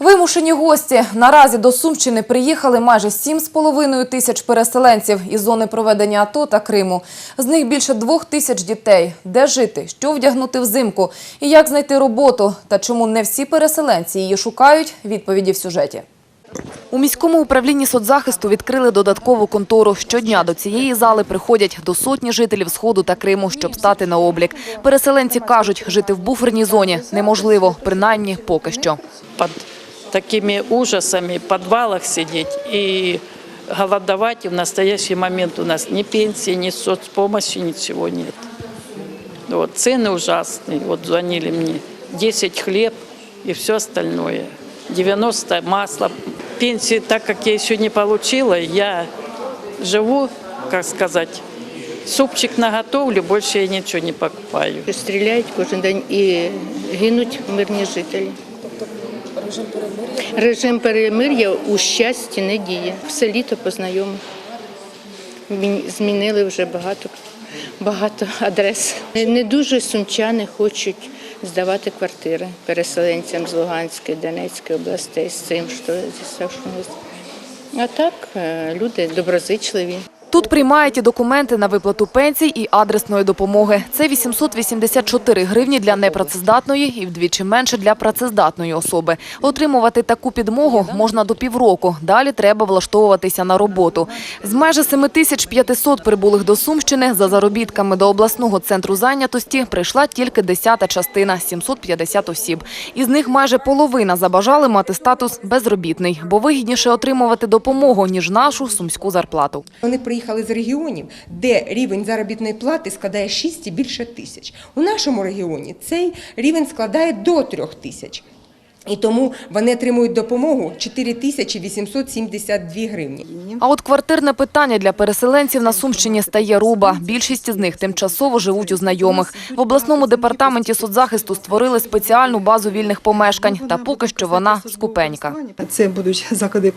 Вимушені гості. Наразі до Сумщини приїхали майже 7,5 тисяч переселенців із зони проведення АТО та Криму. З них більше двох тисяч дітей. Де жити, що вдягнути взимку і як знайти роботу та чому не всі переселенці її шукають – відповіді в сюжеті. У міському управлінні соцзахисту відкрили додаткову контору. Щодня до цієї зали приходять до сотні жителів Сходу та Криму, щоб стати на облік. Переселенці кажуть, жити в буферній зоні неможливо, принаймні поки що. под такими ужасами в подвалах сидеть и голодовать. И в настоящий момент у нас ни пенсии, ни соцпомощи, ничего нет. Вот, цены ужасные. Вот звонили мне. 10 хлеб и все остальное. 90 масло. Пенсии, так как я еще не получила, я живу, как сказать, супчик наготовлю, больше я ничего не покупаю. Стріляють кожен день і гинуть мирні жителі. Режим перемир'я у щасті не діє. Все літо познайомих. Мін- Змінили вже багато, багато адрес. Не- дуже сумчани хочуть здавати квартири переселенцям з Луганської, Донецької областей з цим, що зі. А так е, люди доброзичливі. Тут приймають і документи на виплату пенсій і адресної допомоги. Це 884 гривні для непрацездатної і вдвічі менше для працездатної особи. Отримувати таку підмогу можна до півроку. Далі треба влаштовуватися на роботу. З майже 7500 прибулих до Сумщини за заробітками до обласного центру зайнятості прийшла тільки десята частина – 750 осіб. Із них майже половина забажали мати статус безробітний, бо вигідніше отримувати допомогу, ніж нашу сумську зарплату. Вони приїхали з регіонів, де рівень заробітної плати складає 6 і більше тисяч. У нашому регіоні цей рівень складає до 3 тисяч. І тому вони отримують допомогу 4 тисячі 872 гривні. А от квартирне питання для переселенців на Сумщині стає руба. Більшість з них тимчасово живуть у знайомих. В обласному департаменті соцзахисту створили спеціальну базу вільних помешкань, та поки що вона скупенька. Це будуть заклади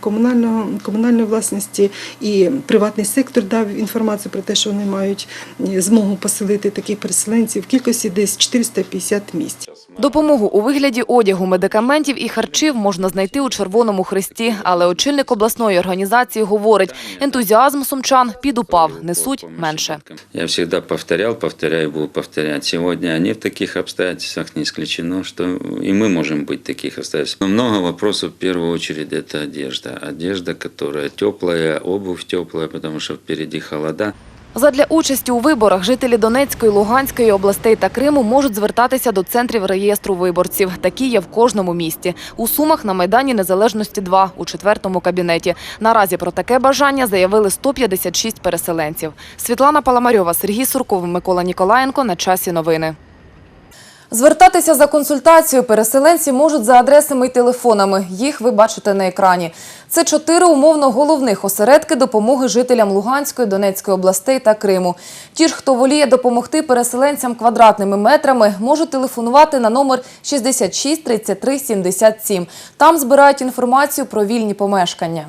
комунального, комунальної власності і приватний сектор дав інформацію про те, що вони мають змогу поселити таких переселенців в кількості десь 450 місць. Допомогу у вигляді одягу, медикаментів і харчів можна знайти у Червоному Хресті. Але очільник обласної організації говорить, ентузіазм сумчан підупав, несуть менше. Я всегда повторял, повторяю, буду повторять. Сегодня они в таких обстоятельствах, не исключено, что и мы можем быть в таких обстоятельствах. Но много вопросов, в первую очередь, это одежда. Одежда, которая теплая, обувь теплая, потому что впереди холода. Задля участі у виборах жителі Донецької, Луганської областей та Криму можуть звертатися до центрів реєстру виборців. Такі є в кожному місті. У Сумах на Майдані Незалежності 2 у четвертому кабінеті. Наразі про таке бажання заявили 156 переселенців. Світлана Паламарьова, Сергій Сурков, Микола Ніколаєнко. На часі новини. Звертатися за консультацією переселенці можуть за адресами і телефонами. Їх ви бачите на екрані. Це чотири умовно головних осередки допомоги жителям Луганської, Донецької областей та Криму. Ті ж, хто воліє допомогти переселенцям квадратними метрами, можуть телефонувати на номер 66 33 77. Там збирають інформацію про вільні помешкання.